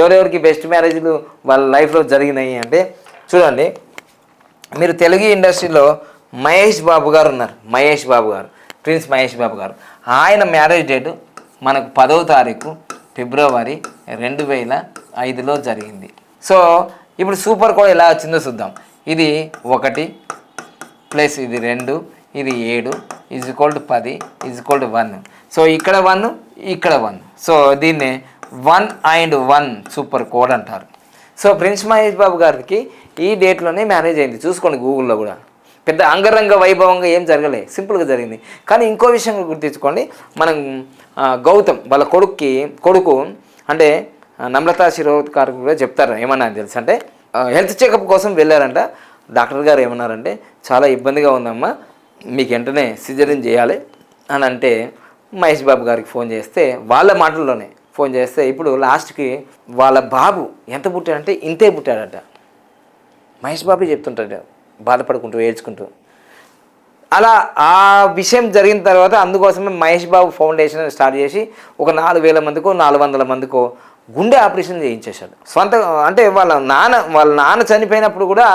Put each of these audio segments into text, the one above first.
ఎవరెవరికి బెస్ట్ మ్యారేజ్లు వాళ్ళ లైఫ్లో జరిగినాయి అంటే చూడండి మీరు తెలుగు ఇండస్ట్రీలో మహేష్ బాబు గారు ఉన్నారు. మహేష్ బాబు గారు ప్రిన్స్ మహేష్ బాబు గారు. ఆయన మ్యారేజ్ డేటు మనకు పదవ తారీఖు ఫిబ్రవరి రెండు వేల ఐదులో జరిగింది. సో ఇప్పుడు సూపర్ కోడ్ ఎలా వచ్చిందో చూద్దాం. ఇది ఒకటి ప్లస్ ఇది రెండు ఇది ఏడు ఈజ్ ఈక్వల్ టు పది is equal to one so ఇక్కడ వన్ ఇక్కడ వన్ సో దీన్ని one and one super code అంటారు. సో ప్రిన్స్ మహేష్ బాబు గారికి ఈ డేట్లోనే మ్యారేజ్ అయింది. చూసుకోండి గూగుల్లో కూడా. పెద్ద అంగరంగ వైభవంగా ఏం జరగలే. సింపుల్గా జరిగింది. కానీ ఇంకో విషయం గుర్తించుకోండి. మనం గౌతమ్ వాళ్ళ కొడుక్కి కొడుకు అంటే నమ్రతా శిరోద్కార్ కూడా చెప్తారు. ఏమన్నా తెలుసు అంటే హెల్త్ చెకప్ కోసం వెళ్ళారంట. డాక్టర్ గారు ఏమన్నారంటే చాలా ఇబ్బందిగా ఉందమ్మా. మీకు వెంటనే సిజరిన్ చేయాలి. అని అంటే మహేష్ బాబు గారికి ఫోన్ చేస్తే వాళ్ళ మాటల్లోనే ఫోన్ చేస్తే ఇప్పుడు లాస్ట్కి వాళ్ళ బాబు ఎంత పుట్టాడంటే ఇంతే పుట్టాడట. మహేష్ బాబు చెప్తుంటాడు బాధపడుకుంటూ ఏడ్చుకుంటూ. అలా ఆ విషయం జరిగిన తర్వాత అందుకోసమే మహేష్ బాబు ఫౌండేషన్ స్టార్ట్ చేసి ఒక నాలుగు వేల మందికో నాలుగు వందల మందికో గుండె ఆపరేషన్ చేయించేశాడు. సొంత అంటే వాళ్ళ నాన్న వాళ్ళ నాన్న చనిపోయినప్పుడు కూడా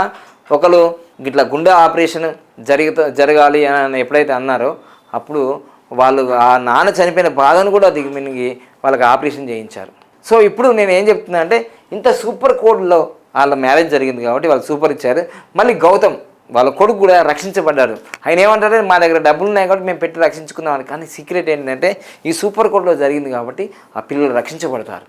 ఒకరు ఇట్లా గుండె ఆపరేషన్ జరుగుతా జరగాలి అని ఎప్పుడైతే అన్నారో అప్పుడు వాళ్ళు ఆ నాన్న చనిపోయిన బాధను కూడా దిగుమినిగి వాళ్ళకి ఆపరేషన్ చేయించారు. సో ఇప్పుడు నేను ఏం చెప్తున్నా అంటే ఇంత సూపర్ కోడ్లో వాళ్ళ మ్యారేజ్ జరిగింది కాబట్టి వాళ్ళు సూపర్ ఇచ్చారు. మళ్ళీ గౌతమ్ వాళ్ళ కొడుకు కూడా రక్షించబడ్డారు ఆయన ఏమంటారు మా దగ్గర డబ్బులు ఉన్నాయి కాబట్టి మేము పెట్టి రక్షించుకుందామని కానీ సీక్రెట్ ఏంటంటే ఈ సూపర్ కోర్టులో జరిగింది కాబట్టి ఆ పిల్లలు రక్షించబడతారు.